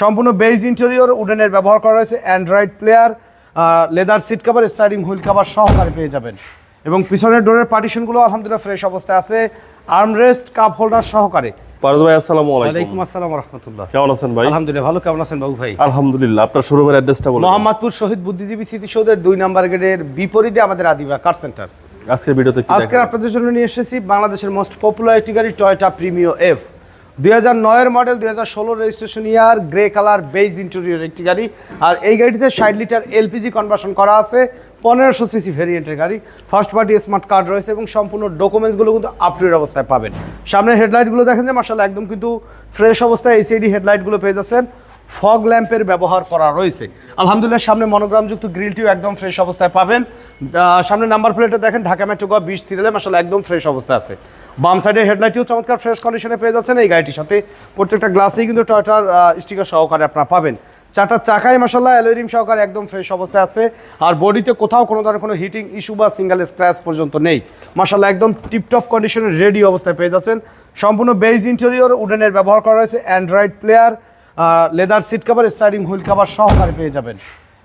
সম্পূর্ণ beige interior উডেনের ব্যবহার করা হয়েছে android player leather seat cover steering wheel cover সহকারে পেয়ে যাবেন। এবং পিছনের ডোরের পার্টিশনগুলো আলহামদুলিল্লাহ ফ্রেশ অবস্থায় আছে। আর্মরেস্ট কাপ হোল্ডার সহকারে। পারদ ভাই আসসালামু আলাইকুম। ওয়ালাইকুম আসসালাম রহমতুল্লাহ কেমন আছেন ভাই? আলহামদুলিল্লাহ ভালো। কেমন আছেন বাবু ভাই? আলহামদুলিল্লাহ আপনার শোরুমের অ্যাড্রেসটা বলুন মোহাম্মদপুর শহীদ বুদ্ধিজীবী স্মৃতিসৌধের দুই নাম্বার গেটের বিপরীতে আমাদের আদিবা কার সেন্টার আজকের ভিডিওতে কি আজকে আপনাদের জন্য নিয়ে এসেছি বাংলাদেশের মোস্ট পপুলার একটি গাড়ি টয়টা প্রিমিও এফ দুই হাজার নয়ের মডেল, দুই হাজার ষোলো registration year grey colour beige interior একটি গাড়ি। আর এই গাড়িতে ষাট লিটার এলপিজি কনভার্সন করা আছে, পনেরোশো সিসি ভেরিয়েন্টের গাড়ি। ফার্স্ট পার্টি স্মার্ট কার্ড রয়েছে এবং সম্পূর্ণ ডকুমেন্টসগুলো কিন্তু আপডেট অবস্থায় পাবেন। সামনের হেডলাইটগুলো দেখেন যে মার্শাল একদম কিন্তু ফ্রেশ অবস্থায় এসিডি হেডলাইটগুলো পেয়ে যাচ্ছেন। ফগ ল্যাম্পের ব্যবহার করা রয়েছে। আলহামদুলিল্লাহ, সামনে মনোগ্রামযুক্ত গ্রিলটিও একদম ফ্রেশ অবস্থায় পাবেন। সামনে নাম্বার প্লেটে দেখেন, ঢাকা মেট্রো বিশ সিরিয়ালে মাসাল একদম ফ্রেশ অবস্থায় আছে। বাম সাইডে হেডলাইটটিও চমৎকার ফ্রেশ কন্ডিশনে পেয়ে যাচ্ছেন। এই গাড়িটির সাথে প্রত্যেকটা গ্লাসেই কিন্তু টয়টার স্টিকার সহকারে আপনারা পাবেন। চারটা চাকাই মাসাল্লাহ অ্যালোরিম সহকারে একদম ফ্রেশ অবস্থায় আছে। আর বডিতে কোথাও কোনো ধরনের কোনো হিটিং ইস্যু বা সিঙ্গেল স্ক্র্যাচ পর্যন্ত নেই। মাসাল্লাহ একদম টিপটপ কন্ডিশনে রেডি অবস্থায় পেয়ে যাচ্ছেন। সম্পূর্ণ বেজ ইন্টেরিয়র উডেনের ব্যবহার করা হয়েছে android player leather seat cover steering wheel cover সহকারে পেয়ে যাবেন।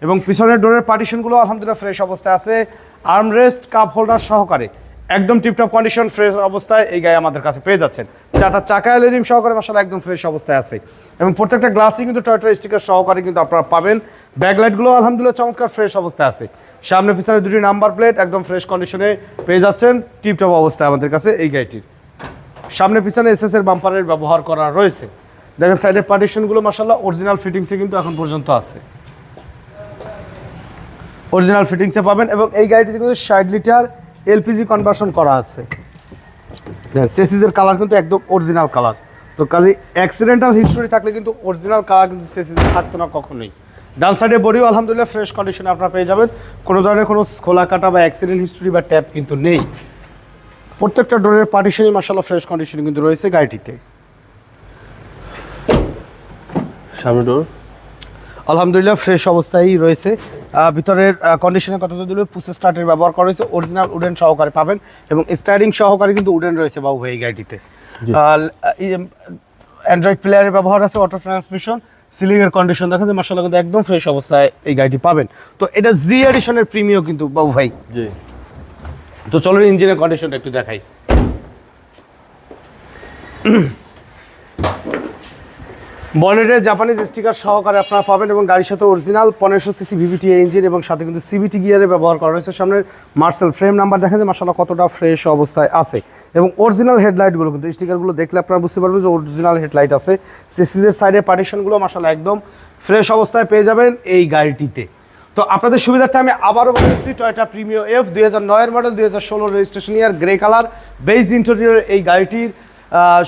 এবং পিছনের ডোরের পার্টিশনগুলো আলহামদুলিল্লাহ ফ্রেশ অবস্থায় আছে। আর্মরেস্ট কাপ হোল্ডার সহকারে। একদম টিপটপ কন্ডিশন ফ্রেশ অবস্থায় এই গায়ে আমাদের কাছে পেয়ে যাচ্ছেন। চারটা চাকা এলএডিম সহকারে মশলা একদম ফ্রেশ অবস্থায় আছে। এবং প্রত্যেকটা গ্লাসই কিন্তু টয়টার স্টিকার সহকারে কিন্তু আপনারা পাবেন। ব্যাকলাইটগুলো আলহামদুলিল্লাহ চমৎকার ফ্রেশ অবস্থায় আছে। সামনে পিছনে দুটি নাম্বার প্লেট একদম ফ্রেশ কন্ডিশনে পেয়ে যাচ্ছেন। টিপটপ অবস্থায় আমাদের কাছে এই গাড়িটির। সামনে পিছনে এস এর বাম্পারের ব্যবহার করা রয়েছে। দেখেন সাইডের পার্টিশনগুলো মাসাল্লাহ অরিজিনাল ফিটিংসে কিন্তু এখন পর্যন্ত আছে। অরিজিনাল ফিটিংসে পাবেন এবং এই গাড়িটিতে কিন্তু ষাট লিটার এলপিজি কনভার্সন করা আছে। সেসিসের কালার কিন্তু একদম অরিজিনাল কালার তো কাজে অ্যাক্সিডেন্টাল হিস্টোরি থাকলে কিন্তু অরিজিনাল কালার কিন্তু সেসিসে থাকতো না কখনোই। ডান সাইডে বডিও আলহামদুলিল্লাহ ফ্রেশ কন্ডিশনে আপনারা পেয়ে যাবেন। কোনো ধরনের কোনো খোলা কাটা বা অ্যাক্সিডেন্ট হিস্টোরি বা ট্যাপ কিন্তু নেই। প্রত্যেকটা ডোরের পার্টিশনই মাসাল্লাহ ফ্রেশ কন্ডিশনে কিন্তু রয়েছে গাড়িটিতে। সামনে ডোর আলহামদুলিল্লাহ ফ্রেশ অবস্থায় রয়েছে। ভিতরের কন্ডিশনের কথা যদি বলি পুসে স্টার্টের ব্যবহার করা হয়েছে অরিজিনাল উডেন সহকারে পাবেন এবং স্টার্টিং সহকারে কিন্তু উডেন রয়েছে বাবু এই গাড়িটিতে। অ্যান্ড্রয়েড প্লেয়ারের ব্যবহার আছে অটো ট্রান্সমিশন সিলিংয়ের এর কন্ডিশন দেখা যায় মার্শাল্লাহ কিন্তু একদম ফ্রেশ অবস্থায় এই গাড়িটি পাবেন। তো এটা জি এডিশনের প্রিমিয় কিন্তু বাবু ভাই। জি। তো চলো ইঞ্জিনের কন্ডিশনটা একটু দেখাই। বনেটের জাপানিজ স্টিকার সহকারে আপনারা পাবেন এবং গাড়ির সাথে অরিজিনাল পনেরোশো সিসি ভিভিটি ইঞ্জিন এবং সাথে কিন্তু সিভিটি গিয়ারে ব্যবহার করা হয়েছে সামনের মার্সেল ফ্রেম নাম্বার দেখেন যে মাসাল্লাহ কতটা ফ্রেশ অবস্থায় আছে। এবং অরিজিনাল হেডলাইটগুলো কিন্তু স্টিকারগুলো দেখলে আপনারা বুঝতে পারবেন যে অরিজিনাল হেডলাইট আছে। সিসিজের সাইডের পার্টিশনগুলো মাসাল্লাহ একদম ফ্রেশ অবস্থায় পেয়ে যাবেন এই গাড়িটিতে। তো আপনাদের সুবিধার্থে আমি আবারও বলেছি টয়টা প্রিমিও এফ দুই হাজার নয়ের মডেল দুই হাজার ষোলো registration year grey colour beige interior এই গাড়িটির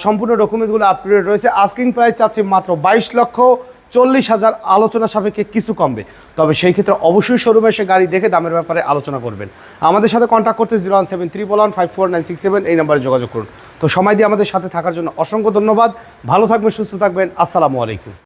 সম্পূর্ণ ডকুমেন্টসগুলো আপ টু ডেট রয়েছে। আস্কিং প্রাইস চাচ্ছি মাত্র বাইশ লক্ষ চল্লিশ হাজার। আলোচনা সাপেক্ষে কিছু কমবে। তবে সেই ক্ষেত্রে অবশ্যই শোরুমে এসে গাড়ি দেখে দামের ব্যাপারে আলোচনা করবেন। আমাদের সাথে কন্ট্যাক্ট করতে zero one seven three one five four nine six seven এই নাম্বারে যোগাযোগ করুন। তো সময় দিয়ে আমাদের সাথে থাকার জন্য অসংখ্য ধন্যবাদ। ভালো থাকবেন, সুস্থ থাকবেন। আসসালামু আলাইকুম।